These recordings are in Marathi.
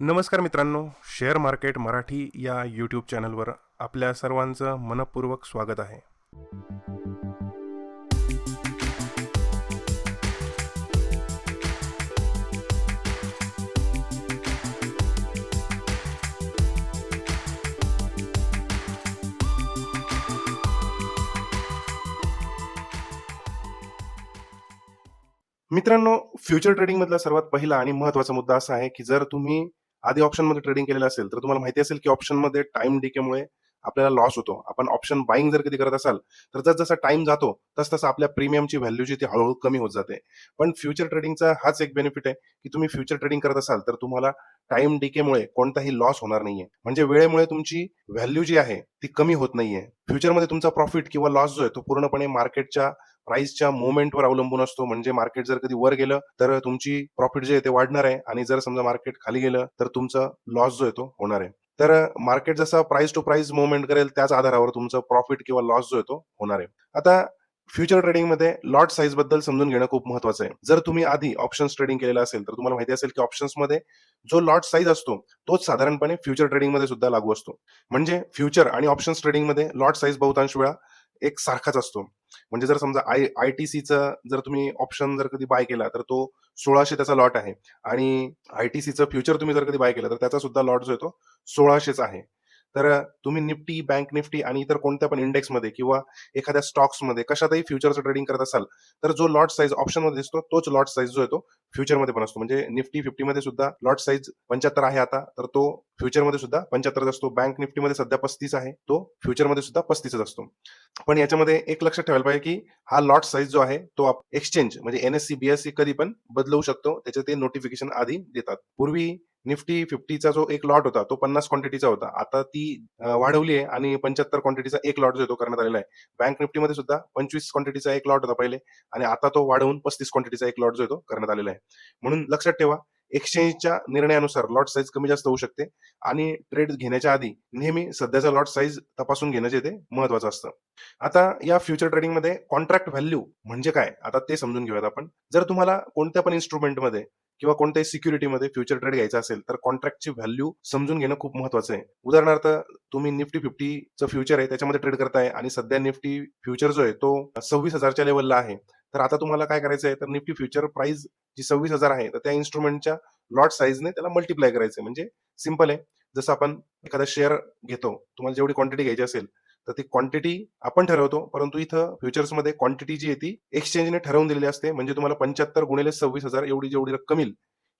नमस्कार मित्रांनो शेअर मार्केट मराठी या यूट्यूब चॅनलवर आपल्या सर्वांचं मनपूर्वक स्वागत आहे. मित्रांनो फ्युचर ट्रेडिंगमधला सर्वात पहिला आणि महत्त्वाचा मुद्दा असा आहे की जर तुम्ही आधी ऑप्शनमध्ये ट्रेडिंग केलेलं असेल तर तुम्हाला माहिती असेल की ऑप्शनमध्ये टाइम डिकेमुळे आपल्याला लॉस होतो. आपण ऑप्शन बाईंग जर कधी करत असाल तर जस जसा टाइम जातो तस तसं आपल्या प्रीमियमची व्हॅल्यू जी ती हळूहळू कमी होत जाते. पण फ्युचर ट्रेडिंगचा हाच एक बेनिफिट आहे की तुम्ही फ्युचर ट्रेडिंग करत असाल तर तुम्हाला टाइम डिकेमुळे कोणताही लॉस होणार नाहीये. म्हणजे वेळेमुळे तुमची व्हॅल्यू जी आहे ती कमी होत नाहीये. फ्युचरमध्ये तुमचा प्रॉफिट किंवा लॉस जो आहे तो पूर्णपणे मार्केटच्या प्राइसच्या मुवमेंटवर अवलंबून असतो. म्हणजे मार्केट जर कधी वर गेलं तर तुमची प्रॉफिट जे आहे ते वाढणार आहे. आणि जर समजा मार्केट खाली गेलं तर तुमचा लॉस जो आहे तो होणार आहे. तर मार्केट जसा प्राइस टू प्राइस मुवमेंट करेल त्याच आधारावर तुमचं प्रॉफिट किंवा लॉस जो आहे तो होणार आहे. आता फ्युचर ट्रेडिंगमध्ये लॉट साईजबद्दल समजून घेणं खूप महत्वाचं आहे. जर तुम्ही आधी ऑप्शन्स ट्रेडिंग केलेलं असेल तर तुम्हाला माहिती असेल की ऑप्शन्समध्ये जो लॉट साईज असतो तोच साधारणपणे फ्युचर ट्रेडिंगमध्ये सुद्धा लागू असतो. म्हणजे फ्युचर आणि ऑप्शन्स ट्रेडिंगमध्ये लॉट साईज बहुतांश वेळा एक सारखाच असतो. म्हणजे जर समजा आय आय टी सीचा जर तुम्ही ऑप्शन जर कधी बाय केला तर तो सोळाशे त्याचा लॉट आहे. आणि आय टी सीचं फ्युचर तुम्ही जर कधी बाय केलं तर त्याचा सुद्धा लॉट जो आहे तो सोळाशेच आहे. तर तुम्ही निफ्टी बँक निफ्टी आणि इतर कोणत्या पण इंडेक्समध्ये किंवा एखाद्या स्टॉक्समध्ये कशातही फ्युचरचं ट्रेडिंग करत असाल तर जो लॉट साईज ऑप्शनमध्ये दिसतो तोच लॉट साईज जो आहे तो फ्युचरमध्ये पण असतो. म्हणजे निफ्टी फिफ्टीमध्ये सुद्धा लॉट साईज पंच्याहत्तर आहे आता तर तो फ्युचरमध्ये सुद्धा पंच्याहत्तर असतो. बँक निफ्टीमध्ये सध्या पस्तीस आहे तो फ्युचरमध्ये सुद्धा पस्तीसच असतो. पण याच्यामध्ये एक लक्षात ठेवायला पाहिजे की हा लॉट साईज जो आहे तो एक्सचेंज म्हणजे एनएससी बीएससी कधी पण बदलवू शकतो त्याचे ते नोटिफिकेशन आधी देतात. पूर्वी निफ्टी फिफ्टीचा जो एक लॉट होता तो पन्नास क्वांटिटीचा होता. आता ती वाढवली आहे आणि पंच्याहत्तर क्वांटिटीचा एक लॉट जो तो करण्यात आलेला आहे. बँक निफ्टीमध्ये सुद्धा पंचवीस क्वांटिटीचा एक लॉट होता पहिले आणि आता तो वाढवून पस्तीस क्वांटिटीचा एक लॉट जो तो करण्यात आलेला आहे. म्हणून लक्षात ठेवा एक्सचेंजच्या निर्णयानुसार लॉट साईज कमी जास्त होऊ शकते आणि ट्रेड घेण्याच्या आधी नेहमी सध्याचा लॉट साईज तपासून घेणं जे ते महत्वाचं असतं. आता या फ्युचर ट्रेडिंगमध्ये कॉन्ट्रॅक्ट व्हॅल्यू म्हणजे काय? आता ते समजून घेऊयात आपण. जर तुम्हाला कोणत्या पण इन्स्ट्रुमेंटमध्ये किंवा कोणत्याही सिक्युरिटीमध्ये फ्युचर ट्रेड घ्यायचा असेल तर कॉन्ट्रॅक्टची व्हॅल्यू समजून घेणं खूप महत्वाचं आहे. उदाहरणार्थ तुम्ही निफ्टी फिफ्टीचं फ्युचर आहे त्याच्यामध्ये ट्रेड करताय आणि सध्या निफ्टी फ्युचर जो आहे तो सव्वीस हजारच्या लेवलला आहे. तर आता तुम्हाला काय करायचं आहे तर निफ्टी फ्युचर प्राइस जी सव्वीस हजार आहे तर त्या इन्स्ट्रुमेंटच्या लॉट साईजने त्याला मल्टिप्लाय करायचं म्हणजे सिंपल आहे जसं आपण एखादा शेअर घेतो तुम्हाला जेवढी क्वांटिटी घ्यायची असेल तर ती क्वांटिटी आपण ठरवतो परंतु इथं फ्युचर्समध्ये क्वांटिटी जी आहे ती एक्सचेंजने ठरवून दिलेली असते. म्हणजे तुम्हाला पंच्याहत्तर गुणिले सव्वीस हजार एवढी जेवढी रक्कम येईल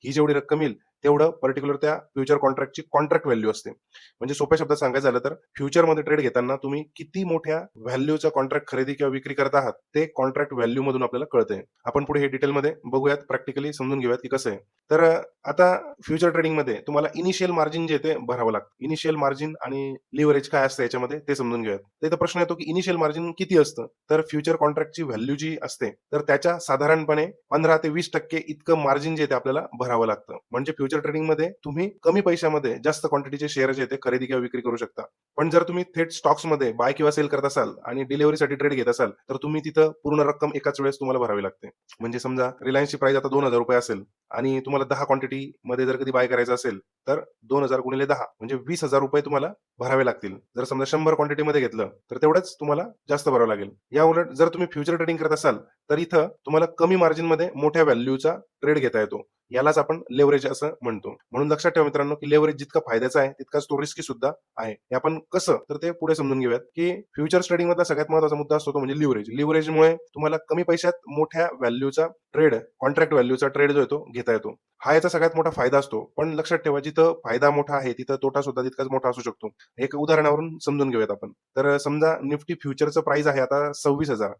ही जेवढी रक्कम येईल तेवढं पर्टिक्युलर त्या फ्युचर कॉन्ट्रॅक्टची कॉन्ट्रॅक्ट व्हॅल्यू असते. म्हणजे सोप्या शब्दात सांगायचं झालं तर फ्युचरमध्ये ट्रेड घेताना तुम्ही किती मोठ्या व्हॅल्यूचा कॉन्ट्रॅक्ट खरेदी किंवा विक्री करत आहात ते कॉन्ट्रॅक्ट व्हॅल्यू मधून आपल्याला कळतंय. आपण पुढे हे डिटेलमध्ये बघूयात प्रॅक्टिकली समजून घेऊयात की कसं आहे. तर आता फ्युचर ट्रेडिंगमध्ये तुम्हाला इनिशियल मार्जिन जे ते भरावं लागतं. इनिशियल मार्जिन आणि लिव्हरेज काय असतं याच्यामध्ये ते समजून घेऊयात. तर प्रश्न येतो की इनिशियल मार्जिन किती असतं? तर फ्युचर कॉन्ट्रॅक्टची व्हॅल्यू जी असते तर त्याच्या साधारणपणे पंधरा ते वीस टक्के इतकं मार्जिन जे ते आपल्याला भरावं लागतं. म्हणजे फ्युचर ट्रेडिंगमध्ये तुम्ही कमी पैशामध्ये जास्त क्वांटिटीचे शेअर जे ते खरेदी किंवा विक्री करू शकता. पण जर तुम्ही थेट स्टॉक्समध्ये बाय किंवा सेल करत असाल आणि डिलिव्हरीसाठी ट्रेड घेत असाल तर तुम्ही तिथं पूर्ण रक्कम एकाच वेळेस तुम्हाला भरावी लागते. म्हणजे समजा रिलायन्सची प्राइस आता दोन हजार रुपये असेल आणि तुम्हाला दहा क्वांटिटी मध्ये जर कधी बाय करायचं असेल तर दोन हजार गुणिले दहा म्हणजे वीस हजार रुपये तुम्हाला भरावे लागतील. जर समजा शंभर क्वांटिटी मध्ये घेतलं तर तेवढंच तुम्हाला जास्त भरावं लागेल. या उलट जर तुम्ही फ्युचर ट्रेडिंग करत असाल तर इथं तुम्हाला कमी मार्जिनमध्ये मोठ्या व्हॅल्यूचा ट्रेड घेता येतो. यालाच आपण लेवरेज असं म्हणतो. म्हणून लक्षात ठेवा मित्रांनो की लेवरेज जितका फायद्याचा आहे तितकाच तो रिस्की सुद्धा आहे. हे आपण कसं तर ते पुढे समजून घेऊयात की फ्युचर ट्रेडिंग मधला सगळ्यात महत्त्वाचा मुद्दा असतो तो म्हणजे लिव्हरेज लिव्हरेजमुळे तुम्हाला कमी पैशात मोठ्या व्हॅल्यूचा ट्रेड कॉन्ट्रॅक्ट व्हॅल्यूचा ट्रेड जो येतो घेता येतो. हा याचा सगळ्यात मोठा फायदा असतो. पण लक्षात ठेवा जिथं फायदा मोठा आहे तिथं तोटा सुद्धा तितकाच मोठा असू शकतो. एक उदाहरणावरून समजून घेऊयात आपण. तर समजा निफ्टी फ्युचरचं प्राइस आहे आता सव्वीस हजार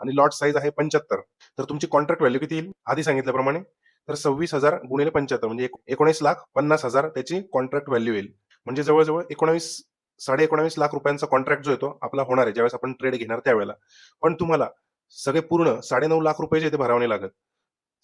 आणि लॉट साईज आहे पंच्याहत्तर. तर तुमची कॉन्ट्रॅक्ट व्हॅल्यू किती येईल? आधी सांगितल्याप्रमाणे तर सव्वीस हजार गुणिले पंच्याहत्तर म्हणजे एकोणीस लाख पन्नास हजार त्याची कॉन्ट्रॅक्ट व्हॅल्यू येईल. म्हणजे जवळजवळ एकोणावीस साडे एकोणावीस लाख रुपयांचा कॉन्ट्रॅक्ट जो येतो आपला होणार आहे. ज्यावेळेस आपण ट्रेड घेणार त्यावेळेला. पण तुम्हाला सगळे पूर्ण साडे नऊ लाख रुपये जे ते भरावणे लागत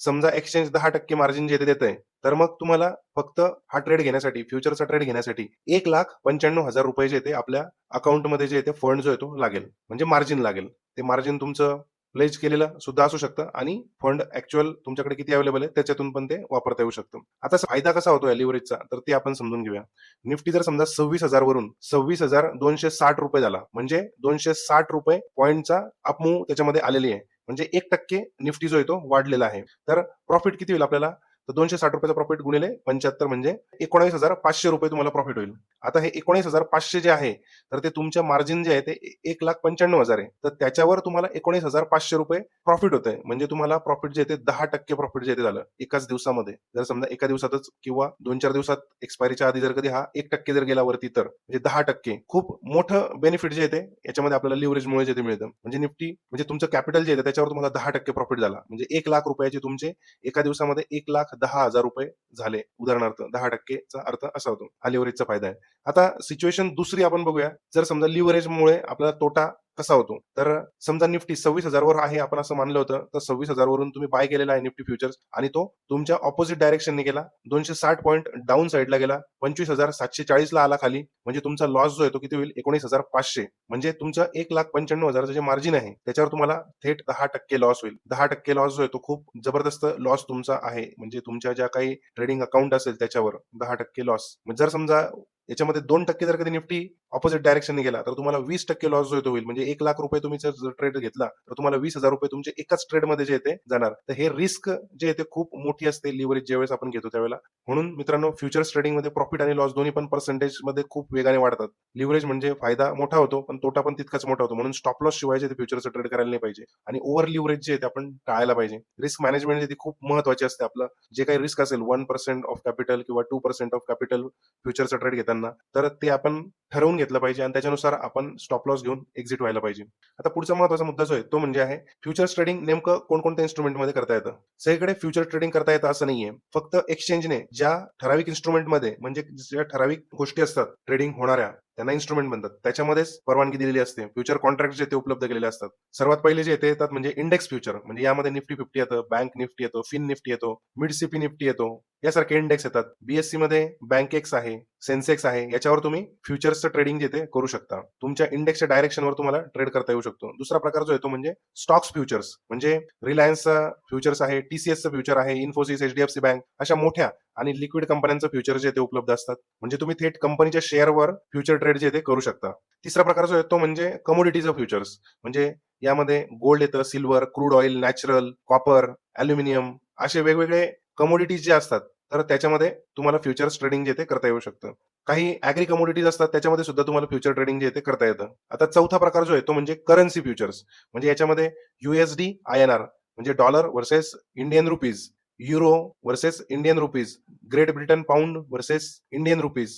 समजा एक्सचेंज दहा टक्के मार्जिन जे ते देत आहे तर मग तुम्हाला फक्त हा ट्रेड घेण्यासाठी फ्युचरचा ट्रेड घेण्यासाठी एक लाख पंच्याण्णव हजार रुपये जे ते आपल्या अकाउंटमध्ये जे ते फंड जो आहे तो लागेल. म्हणजे मार्जिन लागेल. ते मार्जिन तुमचं प्लेज केलेलं सुद्धा असू शकतं आणि फंड ऍक्च्युअल तुमच्याकडे किती अवेलेबल आहे त्याच्यातून पण ते वापरता येऊ शकतं. आता फायदा कसा होतो लिव्हरेजचा तर ते आपण समजून घेऊया. निफ्टी जर समजा सव्वीस हजार वरून सव्वीस हजार दोनशे साठ रुपये झाला म्हणजे दोनशे साठ रुपये पॉईंटचा अपमूव त्याच्यामध्ये आलेली आहे. म्हणजे एक टक्के निफ्टी जो आहे तो वाढलेला आहे. तर प्रॉफिट किती होईल आपल्याला? तर दोनशे साठ रुपयाचा प्रॉफिट गुणिले पंच्याहत्तर म्हणजे एकोणीस हजार पाचशे रुपये तुम्हाला प्रॉफिट होईल. आता हे एकोणीस हजार पाचशे जे आहे तर ते तुमच्या मार्जिन जे आहे ते एक लाख पंच्याण्णव हजार आहे. तर त्याच्यावर तुम्हाला एकोणीस हजार पाचशे रुपये प्रॉफिट होत आहे म्हणजे तुम्हाला प्रॉफिट जे आहे ते दहा टक्के प्रॉफिट जे आहे ते झालं एकाच दिवसामध्ये. जर समजा एका दिवसातच किंवा दोन चार दिवसात एक्सपायरीच्या आधी जर कधी हा एक टक्के जर गेला वरती तर म्हणजे दहा टक्के. खूप मोठं बेनिफिट जे आहे याच्यामध्ये आपल्याला लिव्हरेजमुळे जे ते मिळतं. म्हणजे निफ्टी म्हणजे तुमचं कॅपिटल जे आहे त्याच्यावर तुम्हाला दहा टक्के प्रॉफिट झाला. म्हणजे एक लाख रुपयाचे तुमचे एका दिवसामध्ये एक लाख दहा हजार रुपये झाले. उदाहरणार्थ दहा टक्केचा अर्थ असा होतो. हा लिव्हरेजचा फायदा आहे. आता सिच्युएशन दुसरी आपण बघूया. जर समजा लिव्हरेजमुळे आपल्याला तोटा कसा होतो? तर समजा निफ्टी सव्वीस हजारवर आहे आपण असं मानलं होतं. तर सव्वीस हजारवरून तुम्ही बाय केलेला आहे निफ्टी फ्युचर्स आणि तो तुमच्या ऑपोजिट डायरेक्शनने गेला. दोनशे साठ पॉईंट डाऊन साईडला गेला. पंचवीस हजार सातशे चाळीसला आला खाली. म्हणजे तुमचा लॉस जो आहे तो किती होईल? एकोणीस हजार पाचशे. म्हणजे तुमचं एक लाख पंच्याण्णव हजाराचं जे मार्जिन आहे त्याच्यावर तुम्हाला थेट दहा टक्के लॉस होईल. दहा टक्के लॉस जो आहे तो खूप जबरदस्त लॉस तुमचा आहे. म्हणजे तुमच्या ज्या काही ट्रेडिंग अकाउंट असेल त्याच्यावर दहा टक्के लॉस जर समजा याच्यामध्ये दोन टक्के जर कधी निफ्टी ऑपोजिट डायरेक्शनने गेला तर तुम्हाला वीस टक्के लॉस जो होईल. म्हणजे एक लाख रुपये तुम्ही जर ट्रेड घेतला तर तुम्हाला वीस हजार रुपये तुमचे एकाच ट्रेडमध्ये जे येते जाणार. तर हे रिस्क जे येते खूप मोठी असते लिव्हरेज ज्यावेळेस आपण घेतो त्यावेळेला. म्हणून मित्रांनो फ्युचर्स ट्रेडिंगमध्ये प्रॉफिट आणि लॉस दोन्ही पण पर्सेंटेजमध्ये खूप वेगाने वाढतात. लिव्हरेज म्हणजे फायदा मोठा होतो पण तोटा पण तितकाच मोठा होतो. म्हणून स्टॉप लॉस शिवाय जे फ्युचरचं ट्रेड करायला नाही पाहिजे. आणि ओव्हर लिव्हरेज जे आहे ते आपण टाळायला पाहिजे. रिस्क मॅनेजमेंट जे खूप महत्वाची असते आपलं. जे काही रिस्क असेल वन पर्सेंट ऑफ कॅपिटल किंवा टू पर्सेंट ऑफ कॅपिटल फ्युचरचं ट्रेड घेताना तर ते आपण ठरवून घेतलं पाहिजे आणि त्याच्यानुसार आपण स्टॉप लॉस घेऊन एक्झिट व्हायला पाहिजे. आता पुढचा महत्त्वाचा मुद्दा जो आहे तो म्हणजे आहे फ्युचर्स ट्रेडिंग नेमकं कोणकोणत्या इन्स्ट्रुमेंटमध्ये करता येतं? सगळीकडे फ्युचर ट्रेडिंग करता येतं असं नाहीये. फक्त एक्सचेंजने ज्या ठराविक इन्स्ट्रुमेंटमध्ये म्हणजे ज्या ठराविक गोष्टी असतात ट्रेडिंग होणाऱ्या त्यांना इन्स्ट्रुमेंट म्हणतात. त्याच्यामध्येच परवानगी दिलेली असते. फ्युचर कॉन्ट्रॅक्ट जे ते उपलब्ध केलेले असतात. सर्वात पहिले जे येते येतात म्हणजे इंडेक्स फ्युचर म्हणजे यामध्ये निफ्टी फिफ्टी येतं बँक निफ्टी येतो फिन निफ्टी येतो मिड सीपी निफ्टी येतो यासारखे इंडेक्स येतात. बीएससी मध्ये बँक एक्स आहे सेन्सेक्स आहे याच्यावर तुम्ही फ्युचर्सचं ट्रेडिंग जे ते करू शकता. तुमच्या इंडेक्सच्या डायरेक्शनवर तुम्हाला ट्रेड करता येऊ शकतो. दुसरा प्रकार जो येतो म्हणजे स्टॉक्स फ्युचर्स म्हणजे रिलायन्सचा फ्युचर्स आहे टीसीएसचं फ्युचर आहे इन्फोसिस एचडीएफसी बँक अशा मोठ्या आणि लिक्विड कंपन्यांचं फ्युचर जे ते उपलब्ध असतात. म्हणजे तुम्ही थेट कंपनीच्या शेअरवर फ्युचर ट्रेड जे ते करू शकता. तिसरा प्रकार जो येतो म्हणजे कमोडिटीचं फ्युचर्स म्हणजे यामध्ये गोल्ड येतं silver crude oil natural copper aluminium असे वेगवेगळे कमोडिटीज जे असतात तर त्याच्यामध्ये तुम्हाला फ्युचर्स ट्रेडिंग जे ते करता येऊ शकतं. काही ऍग्री कमोडिटीज असतात त्याच्यामध्ये सुद्धा तुम्हाला फ्युचर ट्रेडिंग जे ते करता येतं. आता चौथा प्रकार जो आहे तो म्हणजे करन्सी फ्युचर्स म्हणजे याच्यामध्ये युएसडी आय एन आर म्हणजे dollar versus Indian rupees euro versus Indian rupees Great Britain pound versus Indian rupees.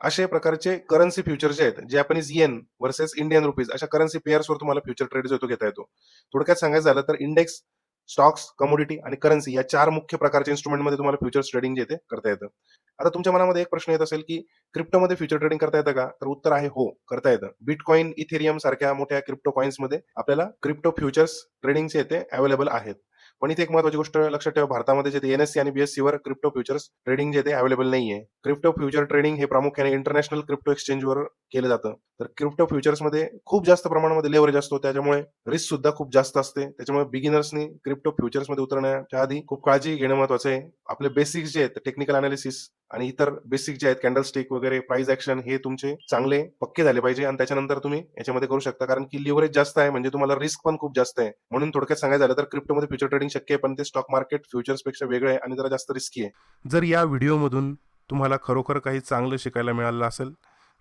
असे प्रकारचे करन्सी फ्युचर जे आहेत Japanese yen versus Indian rupees अशा करन्सी पेअर्सवर तुम्हाला फ्युचर ट्रेड जो घेता येतो. थोडक्यात सांगायचं झालं तर इंडेक्स स्टॉक्स कमोडिटी आणि करन्सी या चार मुख्य प्रकारच्या इन्स्ट्रुमेंटमध्ये तुम्हाला फ्युचर्स ट्रेडिंग जे ते करता येतं. आता तुमच्या मनामध्ये एक प्रश्न येत असेल की क्रिप्टोमध्ये फ्युचर ट्रेडिंग करता येतं का? तर उत्तर आहे हो करता येतं. बिटकॉईन इथेरियम सारख्या मोठ्या क्रिप्टो कॉइन्समध्ये आपल्याला क्रिप्टो फ्युचर्स ट्रेडिंगचे येते अवेलेबल आहेत. पण इथे एक महत्वाची गोष्ट लक्षात ठेवा भारतामध्ये जे एनएससी आणि बीएससी वर क्रिप्टो फ्युचर्स ट्रेडिंग जे ते अवेलेबल नाहीये. क्रिप्टो फ्युचर ट्रेडिंग हे प्रामुख्याने इंटरनॅशनल क्रिप्टो एक्सचेंजवर केलं जातं. तर क्रिप्टो फ्युचर्समध्ये खूप जास्त प्रमाणामध्ये लेवरेज असतो. त्याच्यामुळे रिस्क सुद्धा खूप जास्त असते. त्याच्यामुळे बिगिनर्सनी क्रिप्टो फ्युचर्समध्ये उतरण्याच्या आधी खूप काळजी घेणं महत्वाचं आहे. आपले बेसिक्स जे आहेत टेक्निकल अनालिसिस आणि इतर बेसिक जे आहेत कॅन्डल स्टिक वगैरे प्राइस ऍक्शन हे तुमचे चांगले पक्के झाले पाहिजे आणि त्याच्यानंतर तुम्ही याच्यामध्ये करू शकता. कारण की लिव्हरेज जास्त आहे म्हणजे तुम्हाला रिस्क पण खूप जास्त आहे. म्हणून थोडक्यात सांगायचं झालं तर क्रिप्टोमध्ये फ्युचर ट्रेडिंग शक्य आहे पण ते स्टॉक मार्केट फ्युचर्सपेक्षा वेगळे आहे आणि जरा जास्त रिस्की आहे. जर या व्हिडिओमधून तुम्हाला खरोखर काही चांगलं शिकायला मिळालं असेल